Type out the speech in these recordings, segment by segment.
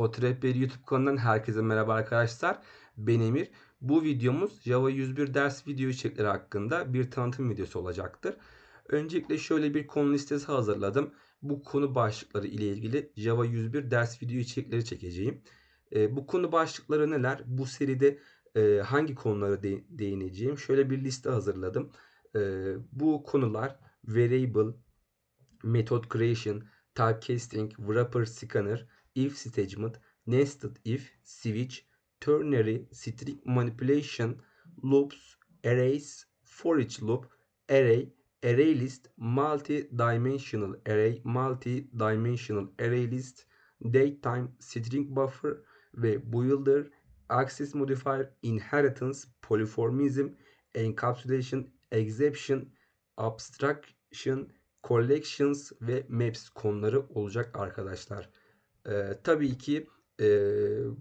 Kod Rehberi YouTube kanalından herkese merhaba arkadaşlar. Ben Emir. Bu videomuz Java 101 ders video içerikleri hakkında bir tanıtım videosu olacaktır. Öncelikle şöyle bir konu listesi hazırladım. Bu konu başlıkları ile ilgili Java 101 ders video içerikleri çekeceğim. E, bu konu başlıkları neler? Bu seride e, hangi konulara de- değineceğim? Şöyle bir liste hazırladım. E, bu konular Variable, Method Creation, Typecasting, Wrapper Scanner, If Statement, Nested If, Switch, Ternary, String Manipulation, Loops, Arrays, For Each Loop, Array, Array List, Multi-Dimensional Array, Multi-Dimensional Array List, Datetime, String Buffer ve Builder, Access Modifier, Inheritance, Polyformism, Encapsulation, Exception, Abstraction, Collections ve Maps konuları olacak arkadaşlar. Ee, tabii ki e,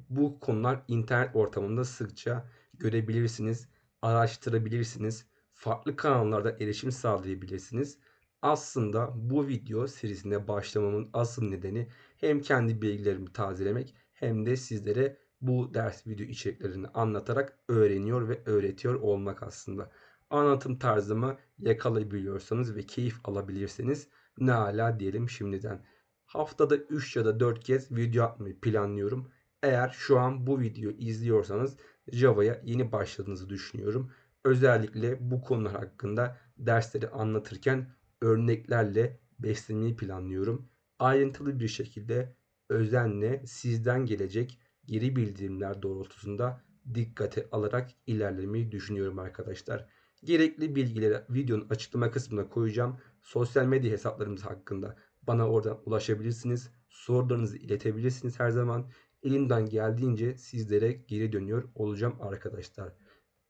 bu konular internet ortamında sıkça görebilirsiniz, araştırabilirsiniz, farklı kanallarda erişim sağlayabilirsiniz. Aslında bu video serisine başlamamın asıl nedeni hem kendi bilgilerimi tazelemek hem de sizlere bu ders video içeriklerini anlatarak öğreniyor ve öğretiyor olmak aslında. Anlatım tarzımı yakalayabiliyorsanız ve keyif alabilirseniz ne ala diyelim şimdiden. Haftada 3 ya da 4 kez video atmayı planlıyorum. Eğer şu an bu videoyu izliyorsanız Java'ya yeni başladığınızı düşünüyorum. Özellikle bu konular hakkında dersleri anlatırken örneklerle beslemeyi planlıyorum. Ayrıntılı bir şekilde özenle sizden gelecek geri bildirimler doğrultusunda dikkate alarak ilerlemeyi düşünüyorum arkadaşlar. Gerekli bilgileri videonun açıklama kısmına koyacağım. Sosyal medya hesaplarımız hakkında bana oradan ulaşabilirsiniz. Sorularınızı iletebilirsiniz her zaman. Elimden geldiğince sizlere geri dönüyor olacağım arkadaşlar.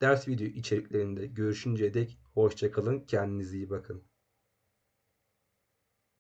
Ders video içeriklerinde görüşünceye dek hoşçakalın. Kendinize iyi bakın.